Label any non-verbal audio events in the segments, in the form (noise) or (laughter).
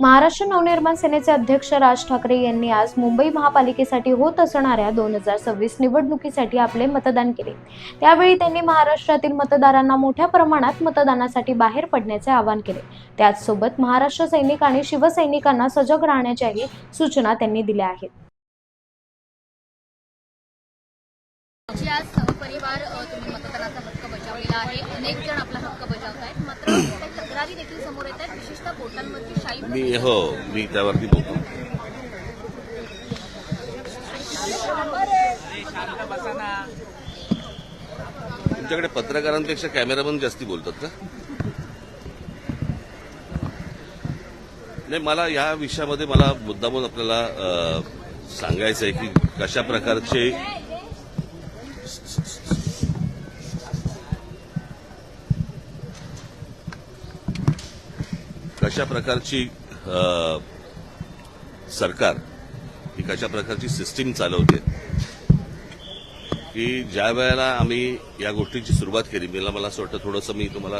महाराष्ट्र नवनिर्माण सेनेचे अध्यक्ष राज ठाकरे यांनी आज मुंबई महापालिकेसाठी होत असणाऱ्या दोन हजार सव्वीस निवडणुकीसाठी आपले मतदान केले. त्यावेळी त्यांनी महाराष्ट्रातील मतदारांना मोठ्या प्रमाणात मतदानासाठी बाहेर पडण्याचे आवाहन केले. त्याचसोबत महाराष्ट्र सैनिक आणि शिवसैनिकांना सजग राहण्याच्याही सूचना त्यांनी दिल्या आहेत. आज सहपरिवार तुम्ही मतदानाचा हक्क बजावलेला आहे. अनेक जण आपला हक्क बजावत आहेत मात्र तक्रारी देखील समोर येत आहेत. विशेषतः बोटांवरची शाई मी हो मी त्यावरती बोलतो. तुमच्याकडे पत्रकारांपेक्षा कॅमेरामन जास्ती बोलतात का? नाही मला या विषयामध्ये मला मुद्दामून आपल्याला सांगायचं आहे की कशा प्रकारचे कशा प्रकारची सरकार ही कशा प्रकारची सिस्टीम चालवते की ज्या वेळेला आम्ही या गोष्टीची सुरुवात केली मला मला असं वाटतं थोडंसं मी तुम्हाला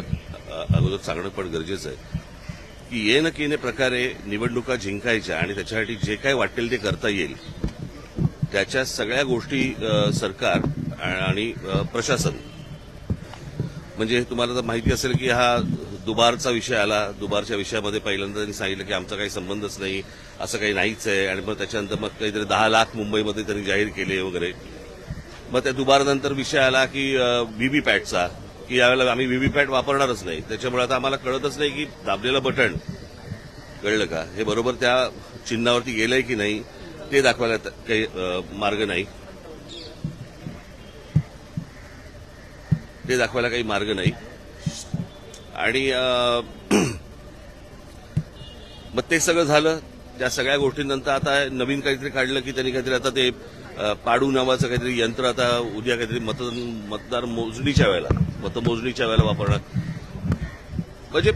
अगोदर सांगणं पण गरजेचं आहे की ये न केने प्रकारे निवडणुका जिंकायच्या आणि त्याच्यासाठी जे काय वाटेल ते करता येईल त्याच्या सगळ्या गोष्टी सरकार आणि प्रशासन. म्हणजे तुम्हाला तर माहिती असेल की हा दुबारचा विषय आला. दुबारच्या विषयामध्ये पहिल्यांदा त्यांनी सांगितलं की आमचा काही संबंधच नाही असं काही नाहीच आहे. आणि मग त्याच्यानंतर मग काहीतरी दहा लाख मुंबईमध्ये त्यांनी जाहीर केले वगैरे. मग त्या दुबारनंतर विषय आला की व्हीव्हीपॅटचा की यावेळेला आम्ही व्हीव्हीपॅट वापरणारच नाही. त्याच्यामुळे आता आम्हाला कळतच नाही की दाबलेलं बटण कळलं का? हे बरोबर त्या चिन्हावरती गेलंय की नाही ते दाखवायला काही मार्ग नाही. ते दाखवायला काही मार्ग नाही. आणि (clears throat) मग ते सगळं झालं. त्या सगळ्या गोष्टींनंतर आता नवीन काहीतरी काढलं की त्यांनी काहीतरी आता ते पाडू नावाचं काहीतरी यंत्र आता उद्या काहीतरी मत मतदार मोजणीच्या वेळेला मतमोजणीच्या वेळेला वापरणार. म्हणजे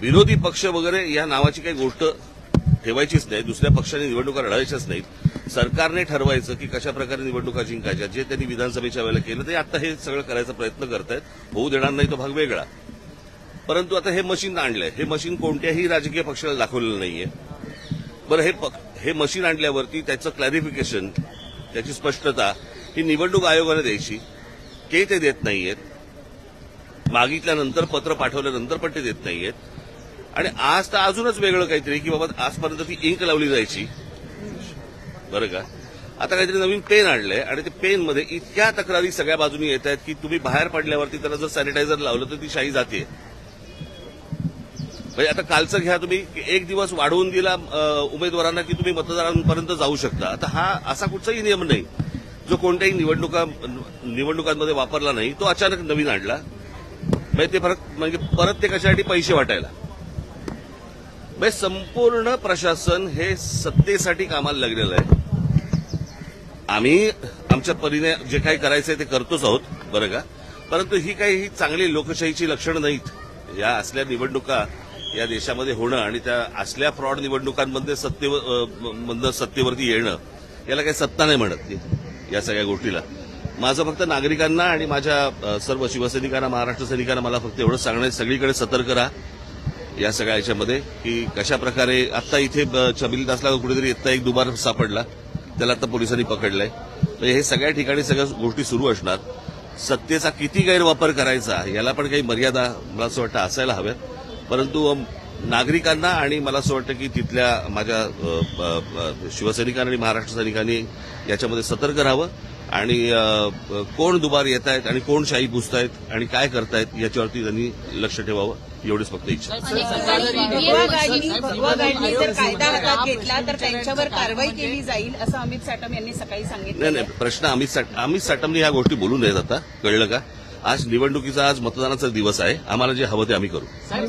विरोधी पक्ष वगैरे या नावाची काही गोष्ट ठेवायचीच नाही. दुसऱ्या पक्षाने निवडणुका लढायच्याच नाहीत. सरकारने ठरवायचं की कशा प्रकारे निवडणुका जिंकायच्या. जे त्यांनी विधानसभेच्या वेळेला केलं ते आता हे सगळं करायचा प्रयत्न करतायत. होऊ देणार नाही तो भाग वेगळा. परंतु आता हे मशीन आणलंय. हे मशीन कोणत्याही राजकीय पक्षाला दाखवलेलं नाहीये. बरं हे पक- हे मशीन आणल्यावरती त्याचं क्लॅरिफिकेशन त्याची स्पष्टता ही निवडणूक आयोगाने द्यायची. ते ते देत नाहीयेत. मागितल्यानंतर पत्र पाठवल्यानंतर पण ते देत नाहीयेत. आणि आज तर अजूनच वेगळं काहीतरी की बाबा आजपर्यंत ती इंक लावली जायची. बरं का? आता काहीतरी नवीन पेन आणलंय आणि ते पेनमध्ये इतक्या तक्रारी सगळ्या बाजूनी येत आहेत की तुम्ही बाहेर पडल्यावरती त्याला जर सॅनिटायझर लावलं तर ती शाही जाते म्हणजे आता कालचं घ्या तुम्ही एक दिवस वाढवून दिला उमेदवारांना की तुम्ही मतदारांपर्यंत जाऊ शकता. आता हा असा कुठचाही नियम नाही. जो कोणत्याही निवडणुका निवडणुकांमध्ये वापरला नाही तो अचानक नवीन आणला. म्हणजे ते परत म्हणजे परत ते कशासाठी पैसे वाटायला? म्हणजे संपूर्ण प्रशासन हे सत्तेसाठी कामाला लागलेलं आहे. आम्ही आमच्या परीने जे काही करायचंय ते करतोच आहोत बरं का? परंतु ही काही ही चांगली लोकशाहीची लक्षणं नाहीत. या असल्या निवडणुका या देशामध्ये होणं आणि त्या असल्या फ्रॉड निवडणुकांमध्ये सत्तेवर सत्तेवरती येणं याला काही सत्ता नाही म्हणत या सगळ्या गोष्टीला. माझं फक्त नागरिकांना आणि माझ्या सर्व शिवसैनिकांना महाराष्ट्र सैनिकांना मला फक्त एवढं सांगणं सगळीकडे सतर्क राहा या सगळ्या याच्यामध्ये की कशा प्रकारे आता इथे छबिल दासला कुठेतरी इथला एक दुबार सापडला त्याला आता पोलिसांनी पकडलंय. म्हणजे हे सगळ्या ठिकाणी सगळ्या गोष्टी सुरू असणार. सत्तेचा किती गैरवापर करायचा याला पण काही मर्यादा मला असं वाटतं असायला हव्यात. परंतु नागरिकांना आणि मला असं वाटतं की तिथल्या माझ्या शिवसैनिकांनी आणि महाराष्ट्र सैनिकांनी याच्यामध्ये सतर्क राहावं आणि कोण दुबार येत आहेत आणि कोण शाही पुसतायत आणि काय करतायत याच्यावरती त्यांनी लक्ष ठेवावं एवढीच फक्त इच्छा. जर कायदा हातात घेतला तर त्यांच्यावर कारवाई केली जाईल असं अमित साटम यांनी सकाळी नाही सांगितलं नाही प्रश्न अमित साट अमित साटमने ह्या गोष्टी बोलू नयेत आता. कळलं का? आज निवडणुकीचा आज मतदानाचा दिवस आहे. आम्हाला जे हवं ते आम्ही करू. मला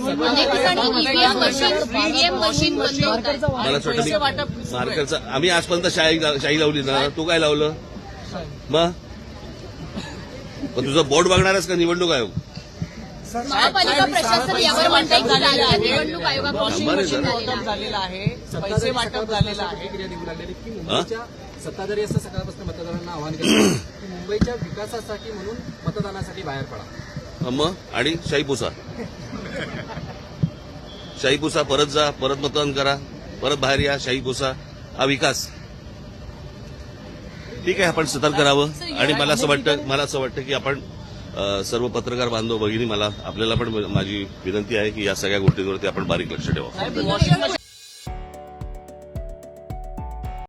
असं वाटतं मार्करचं आम्ही आजपर्यंत शाही शाही लावली ना. तू काय लावलं? मग पण तुझं बोर्ड बघणारच का निवडणूक आयोग? महापालिका प्रशासन यावर राज्य निवडणूक आयोगाकडून झालेला आहे. पैसे वाटप झालेलं आहे. प्रतिक्रिया देऊ लागलेली की मुंबईच्या सत्ताधारी असं सकाळपासून मतदारांना आवाहन केलं (clears throat) की मुंबईच्या विकासासाठी म्हणून मतदानासाठी बाहेर पडा. मग? आणि शाही पुसा शाही पुसा परत जा परत मतदान करा. परत बाहेर या शाही पुसा हा विकास. ठीक आहे आपण सतर्क करावं आणि मला असं वाटतं मला असं वाटतं की आपण सर्व पत्रकार बांधव भगिनी मला आपल्याला पण माझी विनंती आहे की या सगळ्या गोष्टींवरती आपण बारीक लक्ष ठेवावं